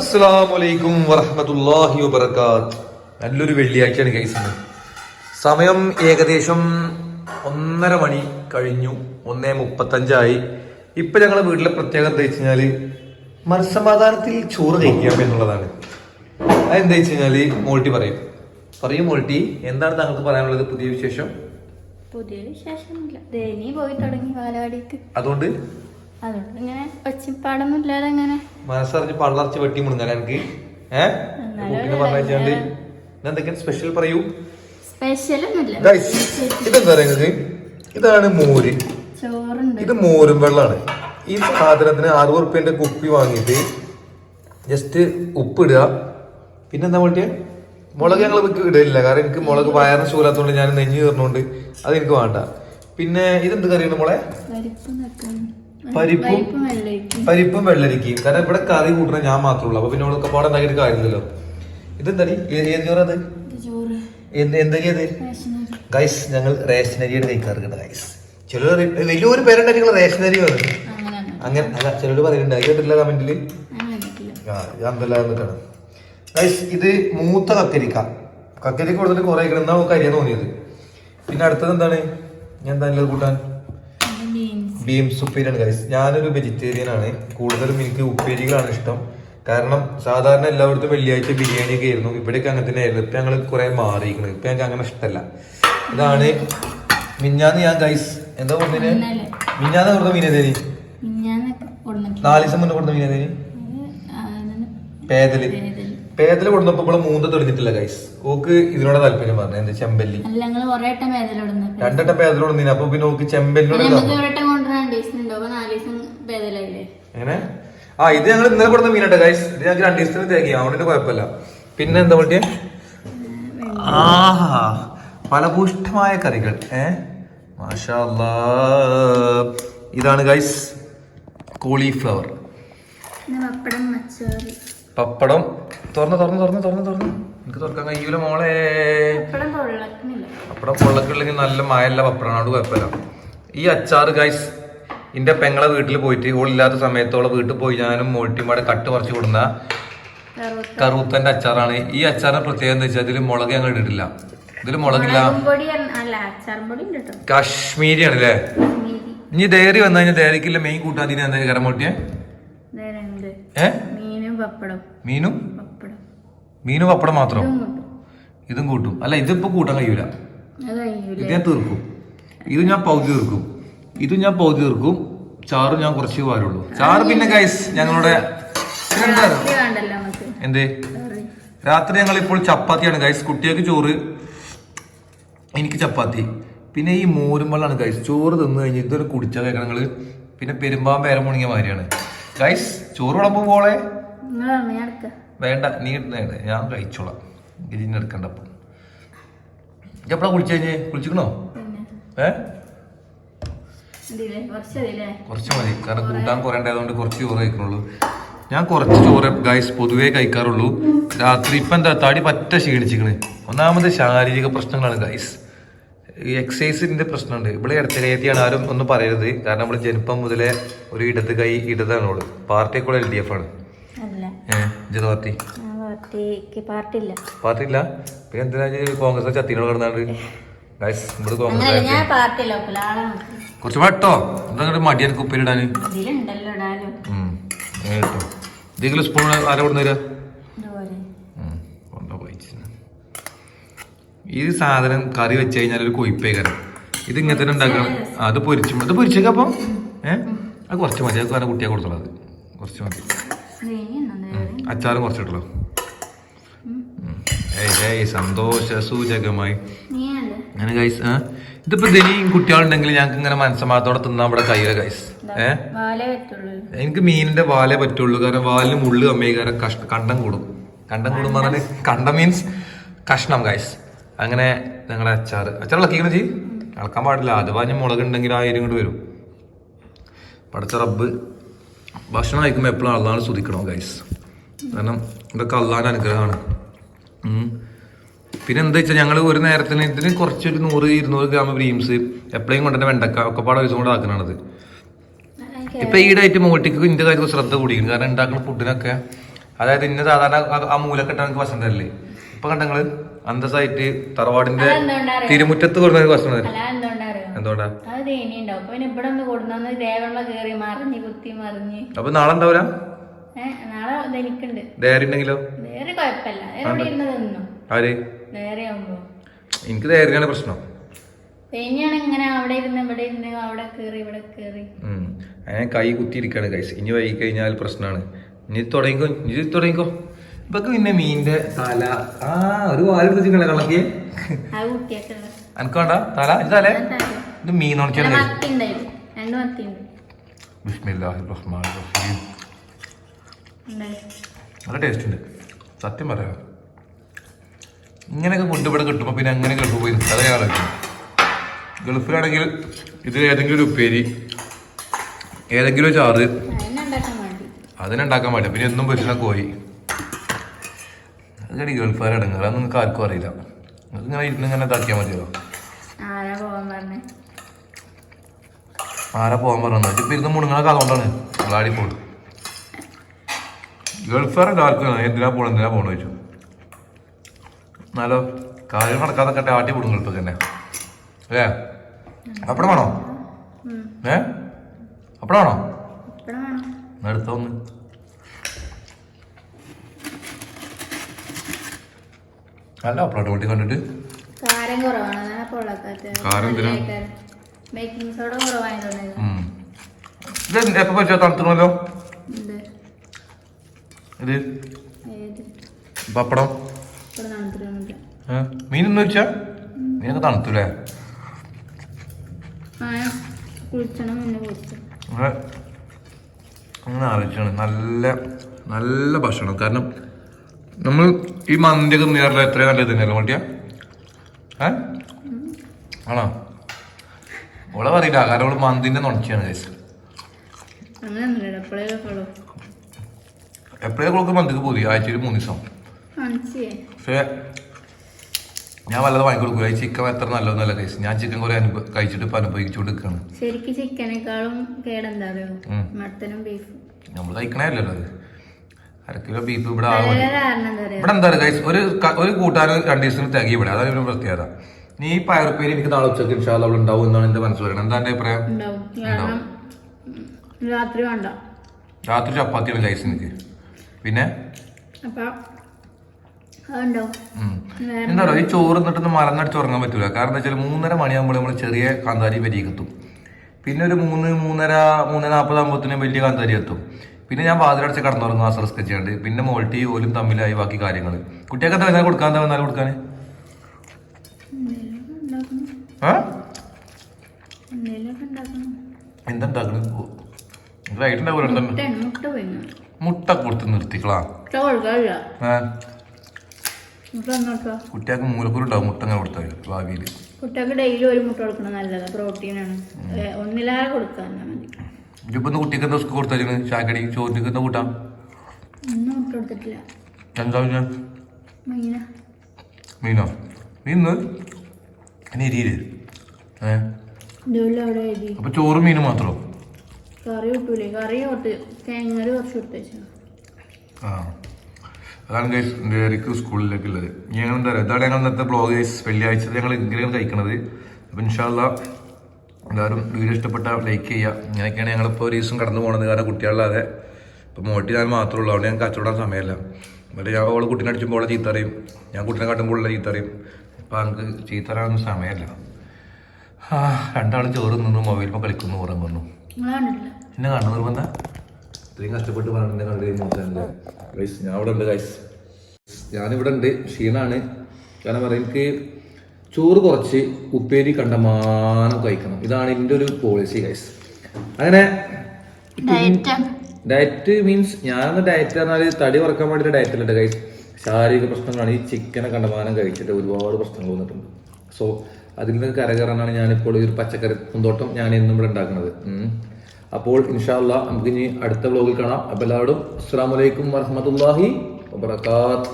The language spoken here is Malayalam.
അസ്സലാമലൈക്കും വറഹമത്തല്ലാഹി വബർക്കാത്ത് നല്ലൊരു വെള്ളിയാഴ്ചയാണ് കേസ് സമയം ഏകദേശം ഒന്നര മണി കഴിഞ്ഞു ഒന്നേ മുപ്പത്തഞ്ചായി. ഇപ്പൊ ഞങ്ങളെ വീട്ടിലെ പ്രത്യേകത എന്താ വെച്ച് കഴിഞ്ഞാൽ മനസ്സമാധാനത്തിൽ ചോറ് കഴിക്കാം എന്നുള്ളതാണ്. അതെന്താ വെച്ച് കഴിഞ്ഞാൽ മോൾട്ടി പറയും. പറയും മോൾട്ടി എന്താണ് താങ്കൾക്ക് പറയാനുള്ളത് പുതിയ വിശേഷം? പുതിയ വിശേഷം അതുകൊണ്ട് അതുകൊണ്ട് ഇങ്ങനെ ഒച്ചപ്പാടൊന്നും ഇല്ലാതെ അങ്ങനെ മനസ്സറിഞ്ഞ് പള്ളർച്ച് വെട്ടി മുണങ്ങാൻ എനിക്ക്. ഏഹ് കുട്ടീനെ പറഞ്ഞാണ്ട് എന്തൊക്കെ സ്പെഷ്യൽ പറയൂ? സ്പെഷ്യൽ ഒന്നുമില്ല ഇതെന്താ പറയുന്നത് ഇതാണ് മോര്. ഇത് മോരും വെള്ളമാണ് ഈ സാധനത്തിന് അറുപത് റുപ്യന്റെ കുപ്പി വാങ്ങിയിട്ട് ജസ്റ്റ് ഉപ്പിടുക. പിന്നെന്താ പറ്റിയ മുളക് ഞങ്ങൾ ഇടയില്ല കാരണം എനിക്ക് മുളക് വയറിന് ശൂലാത്തോണ്ട് ഞാൻ നെഞ്ഞു തീർന്നുകൊണ്ട് അത് എനിക്ക് വേണ്ട. പിന്നെ ഇതെന്ത് കറിയാണ് മോളെ? പരിപ്പ് പരിപ്പും വെള്ളരിക്കയും. കാരണം ഇവിടെ കറി കൂട്ടണ ഞാൻ മാത്രമുള്ളൂ അപ്പൊ പിന്നെ അവൾക്ക് പാടെ ഉണ്ടാക്കിയിട്ട് കാര്യമില്ലല്ലോ. ഇതെന്താടി? ഏത് ചോറത് ഇത് ചോറ്. അത് എന്തൊക്കെയത് ഗൈസ് ഞങ്ങൾ റേഷനരിയാണ് കഴിക്കാറുണ്ട് ഗൈസ്. ചിലർ വലിയൊരു പേരുണ്ട് നിങ്ങൾ റേഷനരി പറഞ്ഞു അങ്ങനെ അല്ല ചിലർ പറയുന്നുണ്ട് കേട്ടില്ല കമന്റിൽ ആ എന്നിട്ടാണ് ഗൈസ് ഇത് മൂത്ത കക്കരിക്ക. കക്കരിക്ക കൊടുത്തിട്ട് കുറെ കിടന്നാ നമുക്ക് അരിയാൻ തോന്നിയത്. പിന്നെ അടുത്തത് എന്താണ്? ഞാൻ എന്താ ഉള്ളത് കൂട്ടാൻ? ബീംസ് ഉപ്പേരിയാണ് ഗൈസ് ഞാനൊരു വെജിറ്റേറിയൻ ആണ്. കൂടുതലും എനിക്ക് ഉപ്പേരികളാണ് ഇഷ്ടം. കാരണം സാധാരണ എല്ലായിടത്തും വെള്ളിയാഴ്ച ബിരിയാണി ഒക്കെ ആയിരുന്നു. ഇവിടെയൊക്കെ അങ്ങനെ തന്നെ ആയിരുന്നു. ഇപ്പൊ ഞങ്ങൾ കുറെ മാറിയിരിക്കുന്നത് ഇപ്പൊ ഞങ്ങൾക്ക് അങ്ങനെ ഇഷ്ടമല്ല ഇതാണ് മിഞ്ഞാന്ന് ഞാൻ ഗൈസ് എന്താ ഇന്നലെ മിഞ്ഞാന്ന് കൊടുത്ത മീനേതേനി നാല് ദിവസം മുന്നേ കൊടുത്ത മീനേതേനി പേതൽ. പേതൽ. കൊടുന്നപ്പോ ഇവിടെ മൂന്ന് തെളിഞ്ഞിട്ടില്ല ഗൈസ് ഓക്ക് ഇതിനോട് താല്പര്യം പറഞ്ഞു എന്താ? ചെമ്പല്ലി. അല്ല ഞങ്ങൾ കൊറേ വട്ടം പേദലിടുന്നത് രണ്ടെണ്ണം പേതൽ കൊടുന്നില്ല അപ്പൊ പിന്നെ ഓക്ക് ചെമ്പല്ലിനോട് രണ്ട് ദിവസം നാല് ദിവസം എങ്ങനെ? ആ ഇത് ഞങ്ങൾ ഇന്നലെ കൊടുത്ത മീനാട്ടെ ഗൈസ് ഇത് ഞങ്ങൾക്ക് രണ്ടു ദിവസത്തിന് തേക്കി അതുകൊണ്ട് കുഴപ്പമില്ല. പിന്നെ എന്താ പറ്റിയ ആഹാ. ഫലഭൂഷ്ടമായ കറികൾ. ഏ? മാഷാ. ഇതാണ് ഗൈസ് കോളിഫ്ലവർ പപ്പടം പപ്പടം. തുറന്ന് തുറന്ന് തുറന്ന് തുറന്ന് തുറന്ന്. എനിക്ക് തുറക്കാൻ കഴിയൂല മോളെ. പപ്പടം പൊള്ളക്കില്ലെങ്കിൽ പപ്പടം നല്ല മായല്ല പപ്പടമാണ്. അവിടെ കുഴപ്പമില്ല. ഈ അച്ചാറ് ഗൈസ് എന്റെ പെങ്ങളെ വീട്ടിൽ പോയിട്ട് ഓളില്ലാത്ത സമയത്തോളം വീട്ടിൽ പോയി ഞാനും മോട്ടിമാടെ കട്ട് പറിച്ചു കൊടുന്ന കറുത്തന്റെ അച്ചാറാണ്. ഈ അച്ചാറിന്റെ പ്രത്യേകത എന്താ വെച്ചാൽ ഇതിൽ മുളക് ഞങ്ങൾ ഇട്ടിട്ടില്ല. ഇതിൽ മുളകില്ല. കാശ്മീരി ആണല്ലേ അല്ല ഇനി ഡയറി വന്നു കഴിഞ്ഞാൽ ഡയറിക്കില്ല മെയിൻ കൂട്ടാൻ ഇതിന് എന്താ കരമൂട്ടിയെ മീനും മീനും? പപ്പടം മാത്രം? ഇതും കൂട്ടും. അല്ല ഇതിപ്പോ കൂട്ടാൻ കഴിയൂല. ഇത് ഞാൻ തീർക്കും. ഇത് ഞാൻ പൗതി തീർക്കും. ഇത് ഞാൻ പകുതി തീർക്കും. ചാറ് ഞാൻ കുറച്ച് പാരുള്ളൂ ചാറ് പിന്നെ ഗൈസ് ഞങ്ങളുടെ എന്തേ? രാത്രി ഞങ്ങൾ ഇപ്പോൾ ചപ്പാത്തിയാണ് ഗൈസ് കുട്ടികൾക്ക് ചോറ് എനിക്ക് ചപ്പാത്തി. പിന്നെ ഈ മോരും വെള്ളമാണ് ഗൈസ് ചോറ് തിന്നു കഴിഞ്ഞ് ഇതൊരു കുടിച്ചാൽ കേൾക്കണം നിങ്ങൾ. പിന്നെ പെരുമ്പാൻ പേരം മുണിങ്ങിയ മാതിരിയാണ്. ഗൈസ് ചോറ് വിളമ്പോ പോളെ വേണ്ട നീ ഞാൻ കഴിച്ചോളാം. ഇതിന് എടുക്കണ്ട അപ്പം. എപ്പോഴാ കുളിച്ചു കഴിഞ്ഞ്? കുളിച്ചിക്കണോ? ഏഹ് കുറച്ച് മതി. കാരണം കൂട്ടാൻ കുറേ ഉണ്ടായതുകൊണ്ട് കുറച്ച് ചോറ് ഞാൻ കുറച്ച് ചോറ് ഗൈസ് പൊതുവേ കഴിക്കാറുള്ളൂ. രാത്രി ഇപ്പം എന്താ തടി പറ്റ ക്ഷീണിച്ചിക്കണ്. ഒന്നാമത് ശാരീരിക പ്രശ്നങ്ങളാണ് ഗൈസ് ഈ എക്സസൈസിന്റെ പ്രശ്നമുണ്ട്. ഇവിടെ ഇടത്ത് കയറ്റിയാണ് ആരും ഒന്നും പറയരുത്. കാരണം നമ്മൾ ജനിപ്പം മുതലേ ഒരു ഇടത് കൈ ഇടതാണ് ഉള്ളത് പാർട്ടി കൂടെ എൽ ഡി എഫ് ആണ്. ഏഹ് പാർട്ടി? പാർട്ടി ഇല്ല പിന്നെ എന്തിനാ കോൺഗ്രസ് ചത്തിനോട് കിടന്നാണ്ട്? ഗൈസ് ഇവിടെ കുറച്ച് വെട്ടോ. എന്താ മടി എനിക്ക് ഉപ്പേരിടാന് ഇതിലുണ്ടല്ലോ ഇടാലോ. ഉം. ഏ കേട്ടോ എന്തെങ്കിലും സ്പൂൺ ആരാ കൊടുന്നു തരാ? ഈ സാധനം കറി വെച്ച് കഴിഞ്ഞാൽ ഒരു കൊയ്പ്പേ കരം ഇത് ഇങ്ങനെ തന്നെ ഉണ്ടാക്കണം അത് പൊരിച്ചു അത് പൊരിച്ചേക്കാം അപ്പം. ഏഹ് അത് കുറച്ച് മതി. അത് കുട്ടിയെ കൊടുത്തോളാം അത് കുറച്ച് മതി. അച്ചാറും കുറച്ചിട്ടുള്ളൂ ഏയ് ഏയ് സന്തോഷ സൂചകമായി. നീ അങ്ങനെ ഗൈസ് ആ ഇതിപ്പോ ദിനിയും കുട്ടികളുണ്ടെങ്കിൽ ഞങ്ങൾക്ക് ഇങ്ങനെ മനസ്സമാത്തോടെ തിന്നാൻ ഇവിടെ കയ്യില ഗൈസ് ഏഹ് എനിക്ക് മീനിന്റെ വാലേ പറ്റുള്ളൂ. കാരണം വാലിന് മുള്ളു കമ്മിയായി. കാരണം കഷ്ട കണ്ടം കൂടും. കണ്ടം കൂടും പറഞ്ഞാൽ കണ്ടം മീൻസ് കഷ്ണം ഗൈസ് അങ്ങനെ ഞങ്ങളുടെ അച്ചാറ് അച്ചാർ ഇളക്കിക്കണം ചെയ് ഇളക്കാൻ പാടില്ല. അഥവാ ഞാൻ മുളക് ഉണ്ടെങ്കിൽ ആ എരിയും കൊണ്ട് വരും. പടച്ച റബ്ബ് ഭക്ഷണം കഴിക്കുമ്പോൾ എപ്പോഴും അള്ളാണ് ശ്രദ്ധിക്കണം ഗൈസ് കാരണം ഇതൊക്കെ അള്ളാന്റെ അനുഗ്രഹമാണ്. പിന്നെ എന്താ വെച്ചാൽ ഞങ്ങൾ ഒരു നേരത്തിന് ഇതിന് കുറച്ചൊരു നൂറ് ഇരുന്നൂറ് ഗ്രാം ബ്രീംസ് എപ്പോഴും കൊണ്ടുതന്നെ വെണ്ടക്ക ഒക്കെ പാടെ വെച്ചും കൊണ്ട് ആക്കണത് ഇപ്പൊ ഈടായിട്ട് മോട്ടിക്ക് ഇന്റെ കാര്യത്തിൽ ശ്രദ്ധ കൂടിയിരുന്നു കാരണം ഉണ്ടാക്കുന്ന ഫുഡിനൊക്കെ അതായത് ഇന്ന സാധാരണ ആ- മൂല കെട്ടാൻ എനിക്ക് ഭക്ഷണം തരില്ലേ ഇപ്പൊ കണ്ടങ്ങൾ അന്തസ്സായിട്ട് തറവാടിന്റെ തിരുമുറ്റത്ത് കൊടുക്കുന്ന ഭക്ഷണം തരും. അല്ല എന്തുകൊണ്ടാ? അപ്പൊ നാളെ ഉണ്ടാവില്ല നാളെ ധനിക്കുണ്ട് ഡയറി ഉണ്ടെങ്കിലോ കുഴപ്പമില്ല. ആര്? ആവുമ്പോ എനിക്ക് ഡയറിയാണ് പ്രശ്നം. അങ്ങനെ ഇങ്ങനെ അവിടെ ഇരുന്ന് ഇവിടെ ഇരുന്ന് അവിടെ ഇവിടെ ഉം. കൈ കുത്തിയിരിക്കാണ് കൈസ് ഇനി വൈകി കഴിഞ്ഞാൽ പ്രശ്നമാണ് ഇനി തുടങ്ങിക്കോ ഇനി തുടങ്ങിക്കോ. ഇപ്പൊ പിന്നെ മീനിന്റെ തല. ആ ഒരു വാൽ കുത്തിക്കണേ കളക്കിയേ ഉള്ളത് വേണ്ട. തല ഇത് തല. ഇത് മീൻ ഉണക്കിയാണ് ബിസ്മില്ലാഹിർ റഹ്മാനിർ റഹീം. നല്ല ടേസ്റ്റ് ഉണ്ട്. സത്യം പറയാം. ഇങ്ങനെയൊക്കെ ഫുഡ് ഇവിടെ കിട്ടുമ്പോൾ പിന്നെ അങ്ങനെ ഗൾഫ് പോയി അതേ ഞാൻ ഗൾഫിലാണെങ്കിൽ ഇത് ഏതെങ്കിലും ഒരു ഉപ്പേരി ഏതെങ്കിലും ചാറ് അതിനെ ഉണ്ടാക്കാൻ വേണ്ടി. അതിനുണ്ടാക്കാൻ പാടില്ല പിന്നെ ഒന്നും പറ്റുന്ന കോഴി. അതൊക്കെ ഗൾഫുകാർ അടങ്ങുക അത് നിങ്ങൾക്ക് ആർക്കും അറിയില്ല. നിങ്ങൾക്ക് ഇങ്ങനെ ഇരുന്ന് ഇങ്ങനെ ഇതാക്കിയാൽ മതിയോ? ആരാ പോകാൻ പറഞ്ഞു? ആരാ പോകാൻ പറഞ്ഞു ഇപ്പം ഇരുന്ന് മുണുങ്ങളൊക്കെ അതുകൊണ്ടാണ് നിങ്ങളാടി പോകും ഗൾഫുകാരൊക്കെ ആർക്കും എന്തിനാ പോകണം എന്തിനാ പോകണം ചോദിച്ചു. എന്നാലോ കാര്യം നടക്കാതെ ആട്ടി വിടും ഗൾഫ് തന്നെ. അല്ലേ അപ്പടം വേണോ. ഏ? അപ്പടം വേണോ? എടുത്തോന്ന്. അല്ല അപ്പടം വണ്ടി കണ്ടിട്ട്. കാരം കുറവാണ്. ഇത് എപ്പോ കാരം എന്തിനാ? ബേക്കിംഗ് സോഡ കുറവായി തോന്നിയത് ഉം. ഇത് എപ്പോൾ പറ്റാ തണുത്തണമല്ലോ എന്ത് ഇത് പപ്പടം. മീൻ? മീനൊന്നും വെച്ചാ? മീനൊക്കെ തണുത്തൂലേ? അങ്ങനെ ആലോചിച്ചാണ്. നല്ല നല്ല ഭക്ഷണം. കാരണം നമ്മൾ ഈ മന്തിയൊക്കെ നേരിട്ട് എത്രയും നല്ലത് തന്നെയല്ലോ മട്ടിയ ഏ? ആണോ? ഓളെ പറയില്ല. കാരണം അവൾ മന്തിന്റെ നുണച്ചാണ് കേസ് അങ്ങനെ ഒന്നുമില്ല എപ്പോഴേലും ഉള്ളൂ എപ്പോഴേ കൊടുക്കും മന്തിക്ക് പോയി ആഴ്ചയിൽ മൂന്ന് ദിവസം. പക്ഷേ ഞാൻ വല്ലതും വാങ്ങി കൊടുക്കും ഈ ചിക്കൻ എത്ര നല്ലതെന്നല്ല കേസ് ഞാൻ ചിക്കൻ കുറെ അനുഭവ കഴിച്ചിട്ട് ഇപ്പൊ അനുഭവിച്ചുകൊണ്ട് നിൽക്കുകയാണ് ശരിക്കും ചിക്കനേക്കാളും കേടെന്താ മട്ടനും ബീഫും നമ്മൾ കഴിക്കണല്ലോ അത്. അരക്കിലോ കിലോ ബീഫ് ഇവിടെ ഇവിടെ എന്താ പറയുക ഒരു ഒരു കൂട്ടാൻ രണ്ട് ദിവസം തികയും ഇവിടെ. അതാണ് ഒരു പ്രത്യേകത. നീ ഈ പയറുപ്പേരി എനിക്ക് നാളെ ഉച്ചയ്ക്ക് ഇൻഷാല്ല അവിടെ ഉണ്ടാവും എന്നാണ് എന്റെ മനസ്സ് പറയുന്നത്. എന്താ എന്റെ അഭിപ്രായം? രാത്രി ചപ്പാത്തിയാണ് കൈസ് എനിക്ക്. പിന്നെ എന്താണോ. എന്താ പറയുക ഈ ചോറ് എന്നിട്ടൊന്ന് മലന്നടിച്ച് ഉറങ്ങാൻ പറ്റൂല കാരണം എന്താ വെച്ചാൽ മൂന്നര മണിയാകുമ്പോൾ നമ്മൾ ചെറിയ കാന്താരി വരി എത്തും പിന്നെ ഒരു മൂന്ന് മൂന്നര മൂന്ന് നാൽപ്പതാകുമ്പോഴത്തേനും വലിയ കാന്താരി എത്തും പിന്നെ ഞാൻ വാതിലടച്ച് കടന്നുറങ്ങും ആശ്രസ്ക ചെയ്യാണ്ട് പിന്നെ മോൾട്ടി ഓലും തമ്മിലായി ബാക്കി കാര്യങ്ങൾ കുട്ടിയൊക്കെ എന്താ വന്നാൽ കൊടുക്കാൻ എന്താ വന്നാൽ കൊടുക്കാൻ എന്തെങ്കിലുമൊക്കെ ഉണ്ടാക്കണം ആ മുട്ട കൊടുത്ത് നിർത്തിക്കളാ. കുട്ടികൾക്ക് മൂലക്കൂർ ഉണ്ടാവും മുട്ട അങ്ങനെ കൊടുത്താൽ ഭാവിയിൽ കുട്ടികൾക്ക് ഡെയിലി ഒരു മുട്ട കൊടുക്കണം നല്ലത് പ്രോട്ടീനാണ് ഒന്നിലാറെ കൊടുക്കാൻ മതി. ഇപ്പൊ കുട്ടിക്ക് എന്താ സ്കൂൾ കൊടുത്താൽ ചാക്കടി ചോറ്റിക്ക് എന്താ കൂട്ടാം? മുട്ട കൊടുത്തിട്ടില്ല. എന്താ ഞാൻ മീന. മീനോ? മീന്ന് ഇനി എരിയിൽ ഏ? ഇതുപോലെ അവിടെ എഴുതി അപ്പൊ ചോറും മീനും മാത്രമോ കറി കിട്ടൂലേ? കറി കുറച്ച് കൊടുത്തു ആ. അതാണ് ഗൈസ് ഡയറിക്ക് സ്കൂളിലേക്ക് ഉള്ളത് ഞങ്ങൾ എന്താ പറയുക ഇതാണ് ഞങ്ങൾ ഇന്നത്തെ ബ്ലോഗ് ഗൈസ്. വെള്ളിയാഴ്ച ഞങ്ങൾ ഇങ്ങനെയാണ് കഴിക്കുന്നത് അപ്പം ഇൻഷാല്ല എല്ലാവരും വീഡിയോ ഇഷ്ടപ്പെട്ട ലൈക്ക് ചെയ്യുക. ഇങ്ങനെയൊക്കെയാണ് ഞങ്ങളിപ്പോൾ ഒരു ദിവസം കടന്നു പോകുന്നത് കാരണം കുട്ടികളില്ലാതെ ഇപ്പോൾ മോട്ടി ഞാൻ മാത്രമേ ഉള്ളൂ. അവിടെ ഞാൻ കച്ചവടം സമയമല്ല. എന്നിട്ട് ഞാൻ അവൾ കുട്ടീനെ അടിച്ചുമ്പോൾ ചീത്ത അറിയും ഞാൻ കുട്ടീനെ കാട്ടുമ്പോൾ ചീത്ത അറിയും അപ്പം നമുക്ക് ചീത്ത അറിയാനൊന്നും സമയമല്ല. രണ്ടാളും ചോറ് നിന്നു മൊബൈലിപ്പോൾ കളിക്കുന്നു ഉറങ്ങുന്നു. എന്നെ കാണുന്ന നിർബന്ധ. ഇത്രയും കഷ്ടപ്പെട്ട് പറഞ്ഞ കണ്ടു മോശമല്ലേ ഗൈസ് ഞാൻ ഇവിടെ ഉണ്ട് ഗൈസ് ഞാനിവിടെ ഉണ്ട് ക്ഷീണാണ്. കാരണം പറയാം എനിക്ക് ചോറ് കുറച്ച് ഉപ്പേരി കണ്ടമാനം കഴിക്കണം. ഇതാണ് എന്റെ ഒരു പോളിസി ഗൈസ് അങ്ങനെ ഡയറ്റ് മീൻസ് ഞാനൊന്ന് ഡയറ്റ് പറഞ്ഞാൽ തടി കുറയ്ക്കാൻ വേണ്ടിയിട്ട് ഡയറ്റ് അല്ല ഗൈസ് ശാരീരിക പ്രശ്നങ്ങളാണ് ഈ ചിക്കനെ കണ്ടമാനം കഴിച്ചിട്ട് ഒരുപാട് പ്രശ്നങ്ങൾ വന്നിട്ടുണ്ട്. സോ അതിൽ നിന്ന് കരകയറാനാണ് ഞാനിപ്പോൾ ഈ ഒരു പച്ചക്കറി പൂന്തോട്ടം ഞാൻ എന്നും ഇവിടെ ഉണ്ടാക്കുന്നത്. അപ്പോൾ ഇൻഷാല്ല നമുക്ക് ഇനി അടുത്ത വ്ലോഗിൽ കാണാം. അപ്പോൾ എല്ലാവരും അസ്സാം വലൈക്കും വറഹമത്തല്ലാഹി വാബർക്കാത്ത്